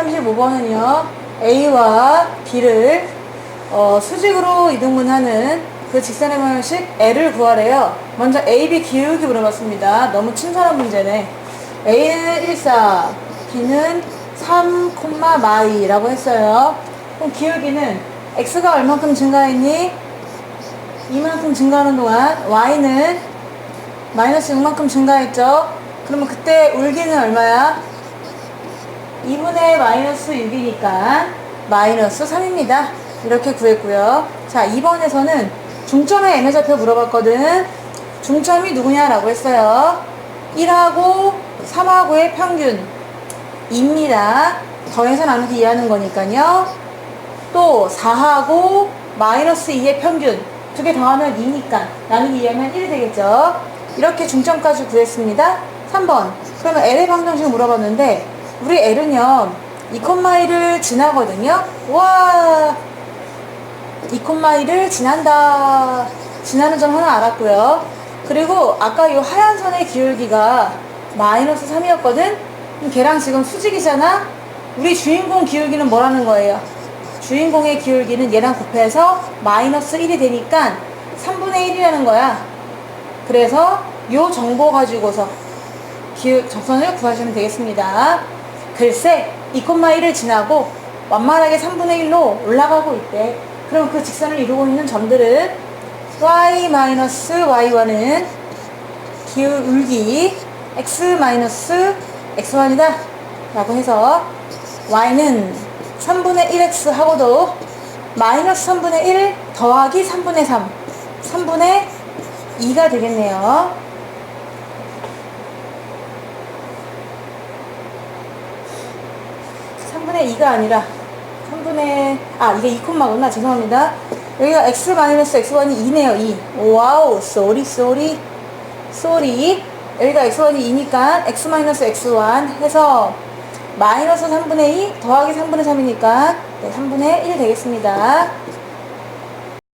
35번은요, A와 B를 어, 수직으로 이등분하는 그 직선의 방식 L을 구하래요. 먼저 A, B 기울기 물어봤습니다. 너무 친절한 문제네. A는 1, 4, B는 3, 마이라고 했어요. 그럼 기울기는 X가 얼만큼 증가했니? 이만큼 증가하는 동안 Y는 마이너스 6만큼 증가했죠? 그러면 그때 울기는 얼마야? 2분의 마이너스 6이니까 마이너스 3입니다. 이렇게 구했고요. 자, 2번에서는 중점의 좌표 물어봤거든. 중점이 누구냐라고 했어요. 1하고 3하고의 평균입니다. 더해서 나누기 이해하는 거니까요. 또 4하고 마이너스 2의 평균 두 개 더하면 2니까 나누기 이해하면 1이 되겠죠. 이렇게 중점까지 구했습니다. 3번 그러면 L의 방정식 물어봤는데 우리 L은요 2,1을 지나거든요. 와 2,1을 지난다. 지나는 점 하나 알았고요. 그리고 아까 이 하얀 선의 기울기가 마이너스 3이었거든? 그럼 걔랑 지금 수직이잖아? 우리 주인공 기울기는 뭐라는 거예요? 주인공의 기울기는 얘랑 곱해서 마이너스 1이 되니까 3분의 1이라는 거야. 그래서 요 정보 가지고서 기울, 적선을 구하시면 되겠습니다. 글쎄, 2,1을 지나고 완만하게 3분의 1로 올라가고 있대. 그럼 그 직선을 이루고 있는 점들은 y-y1은 기울기 x-x1이다. 라고 해서 y는 3분의 1x 하고도 마이너스 3분의 1 더하기 3분의 3. 3분의 2가 되겠네요. 삼분의 2가 아니라 3분의 아 이게 2콤마구나. 죄송합니다. 여기가 x 마이너스 x1이 2네요 2 와우 쏘리 쏘리 쏘리. 여기가 x1이 2니까 x 마이너스 x1 해서 마이너스 3분의 2 더하기 3분의 3이니까 네, 3분의 1 되겠습니다